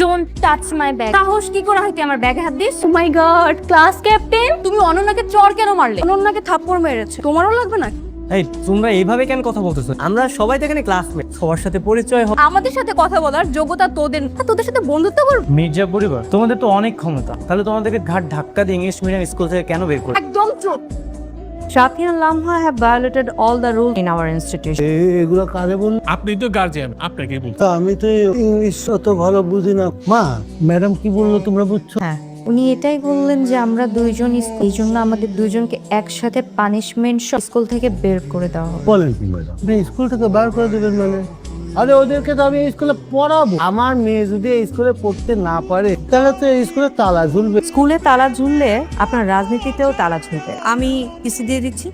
Don't touch my bag সাহস কি করে হয় তুই আমার ব্যাগে হাত দিস? Oh my god class captain তুমি অনন্যাকে চর কেন মারলে? অনন্যাকে থাপ্পড় মেরেছে। তোমারও লাগবে না এই তোমরা এইভাবে কেন কথা বলতেছো? আমরা সবাই তো এখানে ক্লাসমেট সবার সাথে পরিচয় হবে আমাদের সাথে কথা বলার যোগ্যতা তোদের না। তোদের সাথে বন্ধুত্ব করব? মির্জা পরিবার তোমাদের তো অনেক ক্ষমতা। তাহলে তোমাদেরকে ঘাট ধাক্কা দিয়ে ইংলিশ মিডিয়াম স্কুল থেকে কেন বের করে একদম চুপ। Shakir and Lamha have violated all the rules in our institution. এগুলো কারে বল আপনি তো গার্জিয়ান আপনাকে বলতে আমি তো ইংলিশ অত ভালো বুঝি না। মা ম্যাডাম কি বলল তোমরা বুঝছ? হ্যাঁ উনি এটাই বললেন যে আমরা দুইজন এই জন্য আমাদের দুইজনকে একসাথে পানিশমেন্ট স্কুল থেকে বের করে দেওয়া হবে। বলেন কি ম্যাডাম স্কুল থেকে বার করে দেবেন মানে? আরে ওদেরকে তো আমি স্কুলে পড়াবো। আমার মেয়ে যদি এই স্কুলে পড়তে না পারে তাহলে তো এই স্কুলে তালা ঝুলবে। স্কুলে তালা ঝুললে আপনার রাজনীতিতেও তালা ঝুলবে। আমি কিছু দিয়ে দিচ্ছি।